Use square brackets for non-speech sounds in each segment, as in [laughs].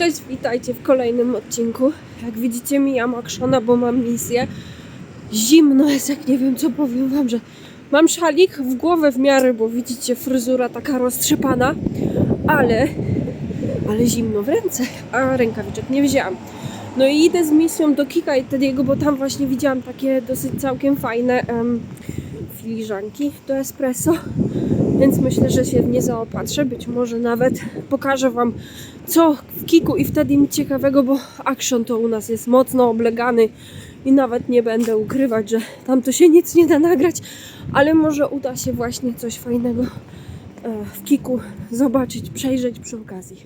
Cześć, witajcie w kolejnym odcinku. Jak widzicie, mijam Akszona, bo mam misję. Zimno jest, jak nie wiem co powiem wam, że mam szalik w głowę w miarę, bo widzicie, fryzura taka roztrzepana, ale, ale zimno w ręce, a rękawiczek nie wzięłam. No i idę z misją do Kika i Tediego, bo tam właśnie widziałam takie dosyć całkiem fajne filiżanki do espresso. Więc myślę, że się w nie zaopatrzę. Być może nawet pokażę Wam, co w Kiku i wtedy nic ciekawego, bo Action to u nas jest mocno oblegany i nawet nie będę ukrywać, że tam to się nic nie da nagrać, ale może uda się właśnie coś fajnego e, w Kiku zobaczyć, przejrzeć przy okazji.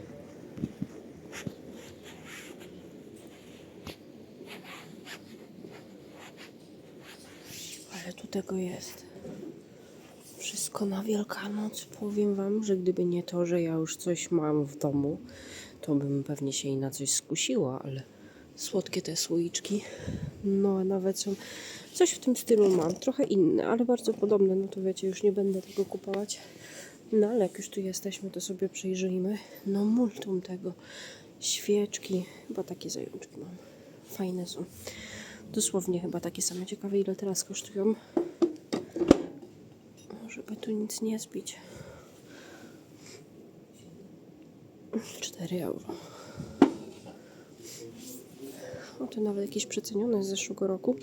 Ale tu tego jest. Wszystko na Wielkanoc. Powiem Wam, że gdyby nie to, że ja już coś mam w domu, to bym pewnie się i na coś skusiła, ale słodkie te słoiczki. No, a nawet są. Coś w tym stylu mam, trochę inne, ale bardzo podobne. No to wiecie, już nie będę tego kupować. No ale jak już tu jesteśmy, to sobie przyjrzyjmy. No, multum tego. Świeczki, chyba takie zajączki mam. Fajne są. Dosłownie chyba takie same. Ciekawe, ile teraz kosztują żeby tu nic nie zbić. 4 euro. O, to nawet jakieś przecenione z zeszłego roku.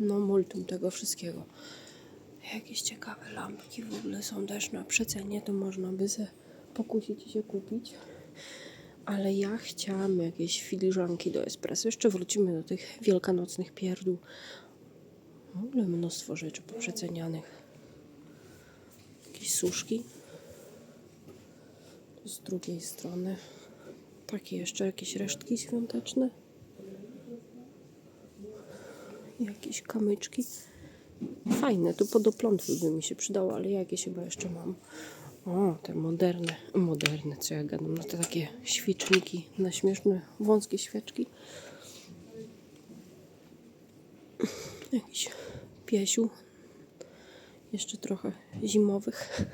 No, multum tego wszystkiego. Jakieś ciekawe lampki w ogóle są też na przecenie, to można by se pokusić i się kupić. Ale ja chciałam jakieś filiżanki do espresso. Jeszcze wrócimy do tych wielkanocnych pierdół. W ogóle mnóstwo rzeczy poprzecenianych. Jakieś suszki. Z drugiej strony takie jeszcze jakieś resztki świąteczne. Jakieś kamyczki. Fajne, tu podoplątły by mi się przydało, ale ja jakieś chyba jeszcze mam. O, te moderne, moderne, co ja gadam, no te takie świeczniki na śmieszne, wąskie świeczki. Jakiś piesiu. Jeszcze trochę zimowych.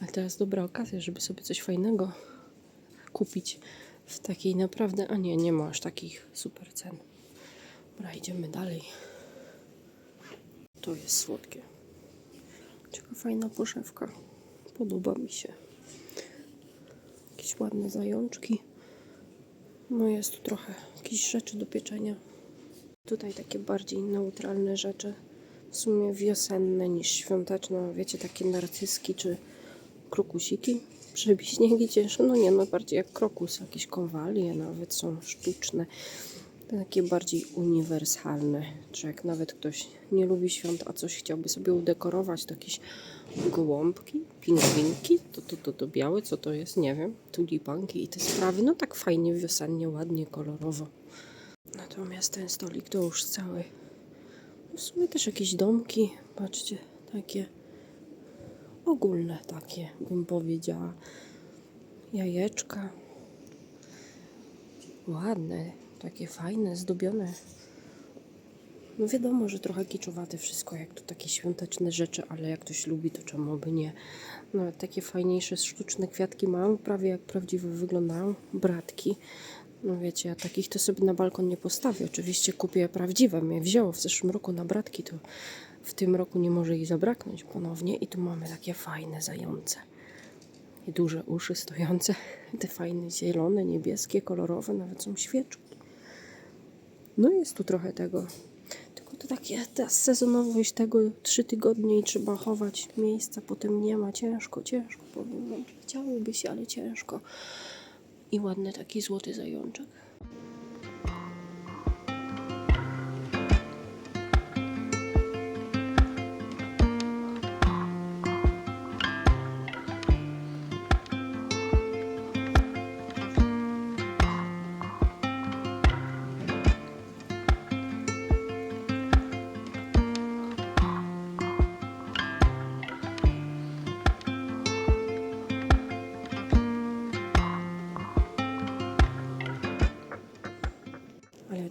Ale teraz dobra okazja, żeby sobie coś fajnego kupić w takiej naprawdę. A nie, nie ma aż takich super cen. Dobra, idziemy dalej. To jest słodkie. Taka fajna poszewka. Podoba mi się. Jakieś ładne zajączki. No jest tu trochę jakichś rzeczy do pieczenia. Tutaj takie bardziej neutralne rzeczy, w sumie wiosenne niż świąteczne, wiecie, takie narcyski czy krokusiki, przebiśniegi [laughs] cięższe, no nie, no bardziej jak krokus, jakieś konwalie nawet są sztuczne, takie bardziej uniwersalne, czy jak nawet ktoś nie lubi świąt, a coś chciałby sobie udekorować, to jakieś gołąbki, pingwinki, to, to, to, to białe, co to jest, nie wiem, tulipanki i te sprawy, no tak fajnie, wiosennie, ładnie, kolorowo. Natomiast ten stolik to już cały. W sumie też jakieś domki, patrzcie, takie ogólne takie, bym powiedziała. Jajeczka. Ładne, takie fajne, zdobione. No wiadomo, że trochę kiczowate wszystko, jak to takie świąteczne rzeczy, ale jak ktoś lubi, to czemu by nie. Nawet takie fajniejsze sztuczne kwiatki mam, prawie jak prawdziwe wyglądają. Bratki. No wiecie, ja takich to sobie na balkon nie postawię. Oczywiście kupię prawdziwe. Mnie wzięło w zeszłym roku na bratki, to w tym roku nie może jej zabraknąć ponownie. I tu mamy takie fajne zające. I duże uszy stojące. [laughs] Te fajne zielone, niebieskie, kolorowe, nawet są świeczki. No jest tu trochę tego. Tylko to takie, ta sezonowość tego trzy tygodnie i trzeba chować miejsca, potem nie ma. Ciężko, ciężko powiem wam. Chciałoby się, ale ciężko. I ładny taki złoty zajączek.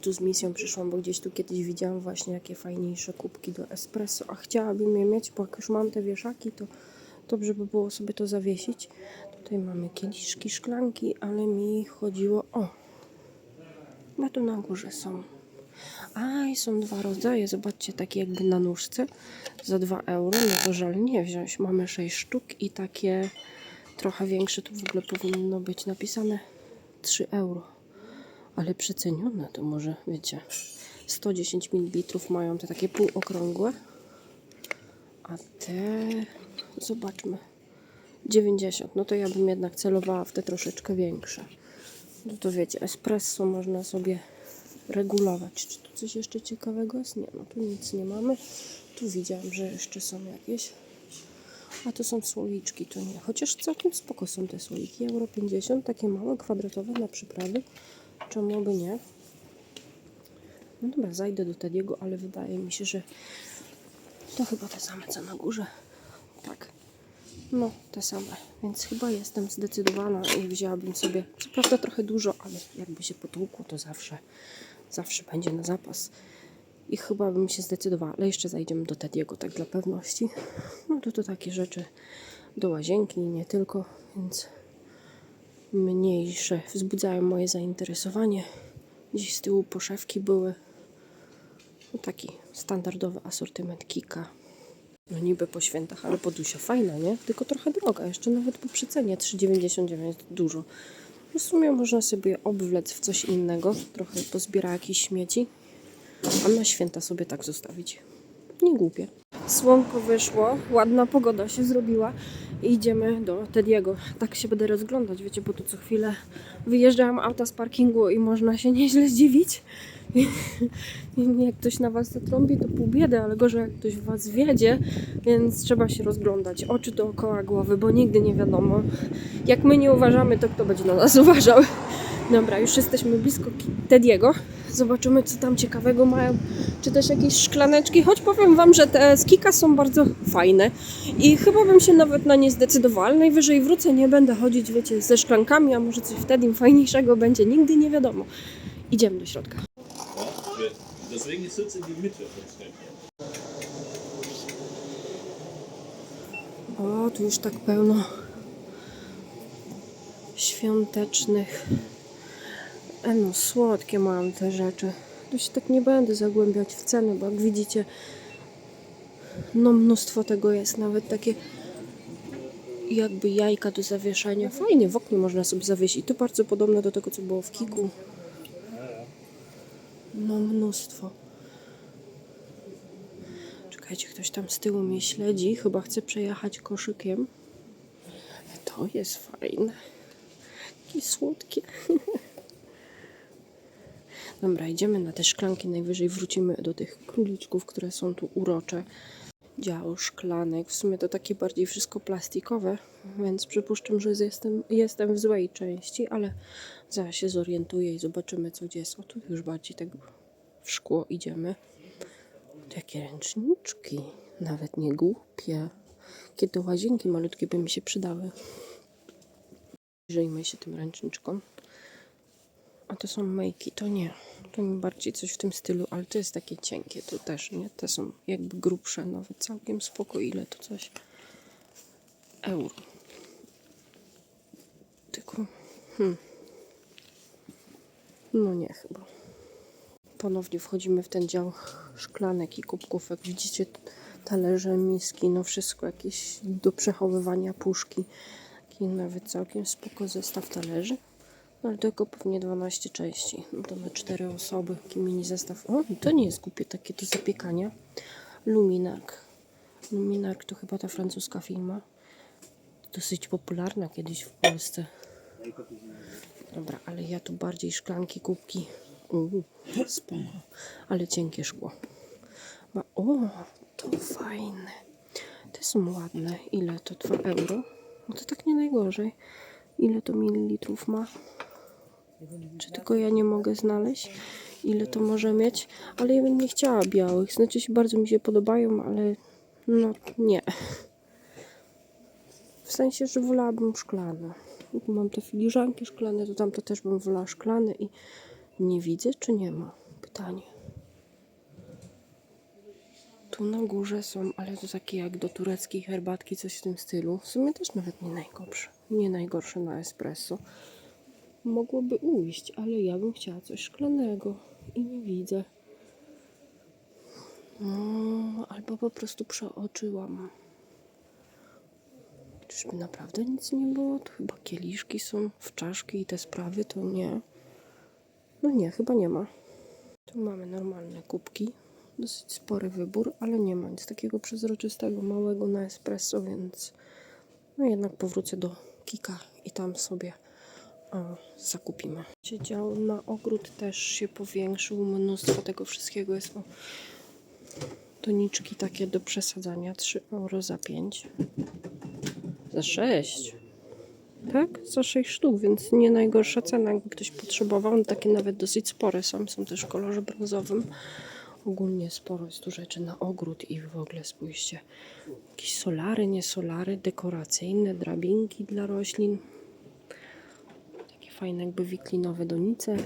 Tu z misją przyszłam, bo gdzieś tu kiedyś widziałam właśnie jakie fajniejsze kubki do espresso, a chciałabym je mieć, bo jak już mam te wieszaki, to dobrze by było sobie to zawiesić. Tutaj mamy kieliszki, szklanki, ale mi chodziło o. Bo tu na górze są. A, i są dwa rodzaje. Zobaczcie, takie jakby na nóżce za 2 euro. No to żal nie wziąć. Mamy 6 sztuk i takie trochę większe. Tu w ogóle powinno być napisane 3 euro. Ale przecenione to może, wiecie. 110 ml mają te takie półokrągłe. A te, zobaczmy, 90. No to ja bym jednak celowała w te troszeczkę większe. No to wiecie, espresso można sobie regulować. Czy tu coś jeszcze ciekawego jest? Nie, no tu nic nie mamy. Tu widziałam, że jeszcze są jakieś. A to są słoiczki, to nie. Chociaż całkiem spoko są te słoiki. Euro 50, takie małe, kwadratowe na przyprawy. Czemu by nie? No dobra, zajdę do Tediego, ale wydaje mi się, że to chyba te same co na górze. Tak. No, te same. Więc chyba jestem zdecydowana i wzięłabym sobie, co prawda trochę dużo, ale jakby się potłukło, to zawsze, zawsze będzie na zapas. I chyba bym się zdecydowała, ale jeszcze zajdziemy do Tediego, tak dla pewności. No to to takie rzeczy do łazienki nie tylko, więc mniejsze wzbudzają moje zainteresowanie. Gdzieś z tyłu poszewki były. No taki standardowy asortyment Kika. No niby po świętach, ale podusia fajna, nie? Tylko trochę droga, jeszcze nawet po przecenie 3,99 dużo. W sumie można sobie obwlec w coś innego, trochę pozbiera jakieś śmieci, a na święta sobie tak zostawić. Nie głupie. Słonko wyszło, ładna pogoda się zrobiła i idziemy do Tediego. Tak się będę rozglądać, wiecie, bo tu co chwilę wyjeżdżają auta z parkingu i można się nieźle zdziwić. [laughs] jak ktoś na was zatrąbi, to pół biedy, ale gorzej jak ktoś w was wiedzie, więc trzeba się rozglądać. Oczy dookoła głowy, bo nigdy nie wiadomo. Jak my nie uważamy, to kto będzie na nas [laughs] uważał. Dobra, już jesteśmy blisko Tediego. Zobaczymy, co tam ciekawego mają. Czy też jakieś szklaneczki. Choć powiem Wam, że te z są bardzo fajne. I chyba bym się nawet na nie zdecydowała. Najwyżej wrócę, nie będę chodzić, wiecie, ze szklankami, a może coś wtedy fajniejszego będzie. Nigdy nie wiadomo. Idziemy do środka. O, tu już tak pełno świątecznych. E no, słodkie mam te rzeczy. Tu się tak nie będę zagłębiać w ceny, bo jak widzicie, no mnóstwo tego jest. Nawet takie jakby jajka do zawieszania. Fajnie, w oknie można sobie zawiesić. To bardzo podobne do tego, co było w Kiku. No mnóstwo. Czekajcie, ktoś tam z tyłu mnie śledzi. Chyba chce przejechać koszykiem. To jest fajne. Jakie słodkie. [laughs] Dobra, idziemy na te szklanki. Najwyżej wrócimy do tych króliczków, które są tu urocze. Dział szklanek. W sumie to takie bardziej wszystko plastikowe, więc przypuszczam, że jestem, jestem w złej części, ale zaraz się zorientuję i zobaczymy, co gdzie jest. O, tu już bardziej tak w szkło idziemy. Takie ręczniczki, nawet nie głupie. Kiedy łazienki malutkie by mi się przydały. Przyjrzyjmy się tym ręczniczkom. A to są myjki, to nie. To mi bardziej coś w tym stylu, ale to jest takie cienkie, to też nie. Te są jakby grubsze, nawet całkiem spoko. Ile to coś? Euro. Tylko, hmm. No nie chyba ponownie wchodzimy w ten dział szklanek i kubków. Jak widzicie, talerze, miski, no wszystko jakieś do przechowywania puszki. Taki nawet całkiem spoko zestaw talerzy. Ale tylko pewnie 12 części. No to na 4 osoby. Taki mini zestaw. O, to nie jest głupie takie do zapiekania. Luminark. Luminark to chyba ta francuska firma. Dosyć popularna kiedyś w Polsce. Dobra, ale ja tu bardziej szklanki, kubki. Uuu, spoko. Ale cienkie szkło. Ma, o, to fajne. Te są ładne. Ile to? 2 euro? No to tak nie najgorzej. Ile to mililitrów ma? Czy tylko ja nie mogę znaleźć? Ile to może mieć? Ale ja bym nie chciała białych. Znaczy się bardzo mi się podobają, ale no nie. W sensie, że wolałabym szklane. Mam te filiżanki szklane, to tamto też bym wolała szklane i nie widzę, czy nie ma? Pytanie. Tu na górze są, ale to takie jak do tureckiej herbatki, coś w tym stylu. W sumie też nawet nie najgorsze. Nie najgorsze na espresso. Mogłoby ujść, ale ja bym chciała coś szklanego i nie widzę. No, albo po prostu przeoczyłam. Czyżby naprawdę nic nie było? To chyba kieliszki są w czaszki i te sprawy to nie. No nie, chyba nie ma. Tu mamy normalne kubki. Dosyć spory wybór, ale nie ma nic takiego przezroczystego, małego na espresso, więc no jednak powrócę do Kika i tam sobie zakupimy. Dział na ogród też się powiększył, mnóstwo tego wszystkiego jest. O, Toniczki takie do przesadzania 3 euro za 5. Za 6. Tak? Za 6 sztuk, więc nie najgorsza cena, jakby ktoś potrzebował. Takie nawet dosyć spore są, są też w kolorze brązowym. Ogólnie sporo jest tu rzeczy na ogród i w ogóle spójrzcie. Jakieś solary, nie solary, dekoracyjne, drabinki dla roślin. Fajne jakby wiklinowe donice.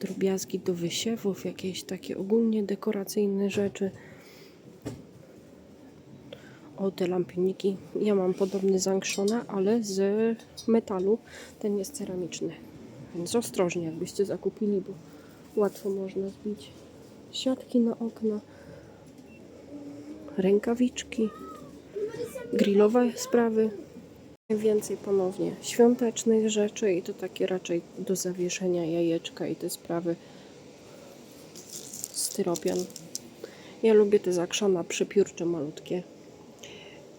Drobiazgi do wysiewów, jakieś takie ogólnie dekoracyjne rzeczy. O, te lampioniki. Ja mam podobny z Ankshona, ale z metalu. Ten jest ceramiczny. Więc ostrożnie, jakbyście zakupili, bo łatwo można zbić. Siatki na okna. Rękawiczki. Grillowe sprawy. Więcej ponownie świątecznych rzeczy i to takie raczej do zawieszenia jajeczka i te sprawy. Styropian. Ja lubię te zakrzona przepiórcze malutkie.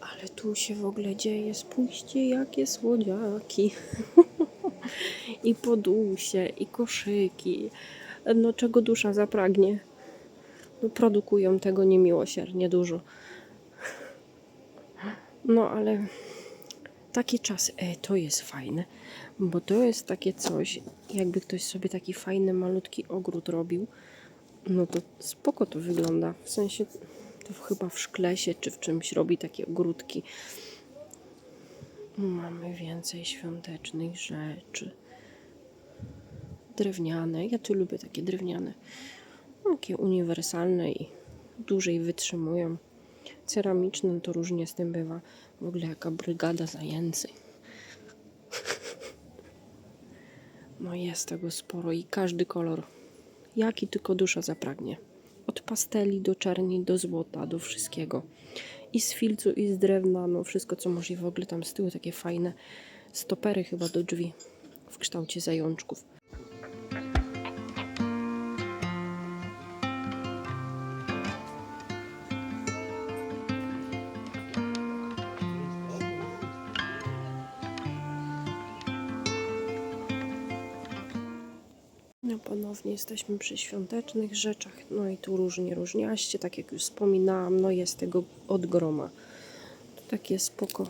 Ale tu się w ogóle dzieje. Spójrzcie, jakie słodziaki. [laughs] I podusie, i koszyki. No czego dusza zapragnie. No, produkują tego niemiłosiernie dużo. No ale takie czasy, e, to jest fajne, bo to jest takie coś, jakby ktoś sobie taki fajny, malutki ogród robił, no to spoko to wygląda. W sensie to chyba w szklesie czy w czymś robi takie ogródki. Mamy więcej świątecznych rzeczy. Drewniane. Ja tu lubię takie drewniane. Takie uniwersalne i dłużej wytrzymują. Ceramiczne to różnie z tym bywa. W ogóle jaka brygada zajęcy. No jest tego sporo i każdy kolor. Jaki tylko dusza zapragnie. Od pasteli do czerni, do złota, do wszystkiego. I z filcu, i z drewna, no wszystko co możliwe. W ogóle tam z tyłu takie fajne stopery chyba do drzwi w kształcie zajączków. Ponownie jesteśmy przy świątecznych rzeczach, no i tu różnie różniaście, tak jak już wspominałam, no jest tego od groma. To takie spoko.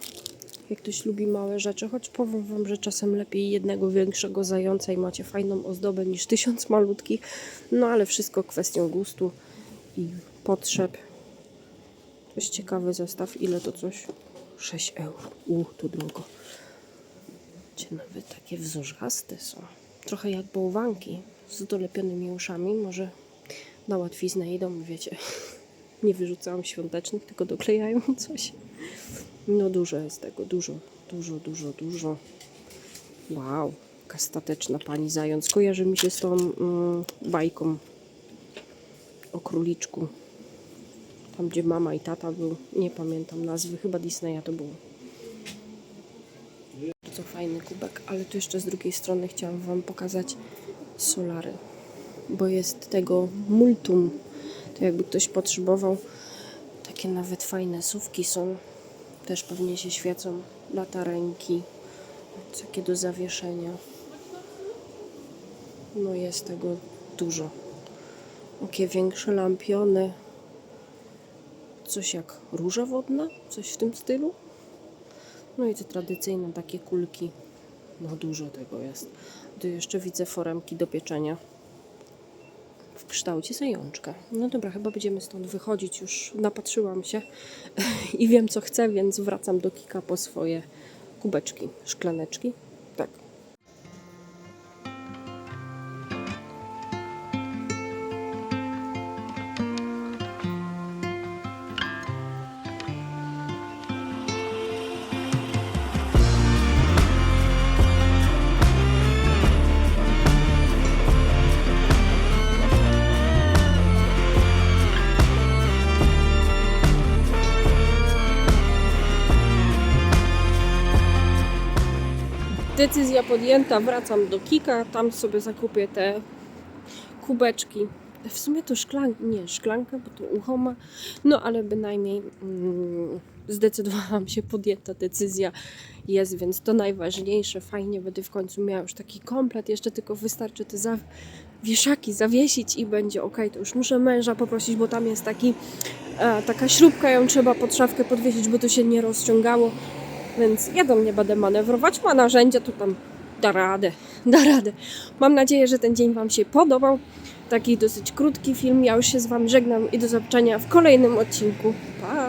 Jak ktoś lubi małe rzeczy, choć powiem wam, że czasem lepiej jednego większego zająca i macie fajną ozdobę niż tysiąc malutkich, no ale wszystko kwestią gustu i potrzeb. Jest ciekawy zestaw, ile to coś? 6 euro. U, to drogo. Gdzie nawet takie wzorzaste są. Trochę jak bałwanki z dolepionymi uszami. Może na łatwiznę idą, wiecie. Nie wyrzucałam świątecznych, tylko doklejają coś. No dużo jest tego, dużo, dużo, dużo, dużo. Wow, jaka stateczna pani zając. Kojarzy mi się z tą mm, bajką o króliczku. Tam, gdzie mama i tata był. Nie pamiętam nazwy, chyba Disneya to było. Bardzo fajny kubek, ale tu jeszcze z drugiej strony chciałam Wam pokazać solary, bo jest tego multum. To jakby ktoś potrzebował, takie nawet fajne sówki są, też pewnie się świecą, latarenki, takie do zawieszenia. No jest tego dużo. Jakie większe lampiony, coś jak róża wodna, coś w tym stylu. No i te tradycyjne takie kulki. No dużo tego jest. Tu jeszcze widzę foremki do pieczenia w kształcie zajączka. No dobra, chyba będziemy stąd wychodzić. Już napatrzyłam się [laughs] i wiem co chcę, więc wracam do Kika po swoje kubeczki, szklaneczki. Decyzja podjęta, wracam do Kika, tam sobie zakupię te kubeczki. W sumie to szklanka, nie szklanka, bo to uchoma, no ale bynajmniej mm, zdecydowałam się, podjęta decyzja jest, więc to najważniejsze. Fajnie będę w końcu miała już taki komplet, jeszcze tylko wystarczy te zawieszaki zawiesić i będzie ok. To już muszę męża poprosić, bo tam jest taki, e, taka śrubka, ją trzeba pod szafkę podwiesić, bo to się nie rozciągało. Więc ja do mnie będę manewrować, ma narzędzia, to tam da radę, [laughs] da radę. Mam nadzieję, że ten dzień Wam się podobał. Taki dosyć krótki film. Ja już się z Wami żegnam i do zobaczenia w kolejnym odcinku. Pa!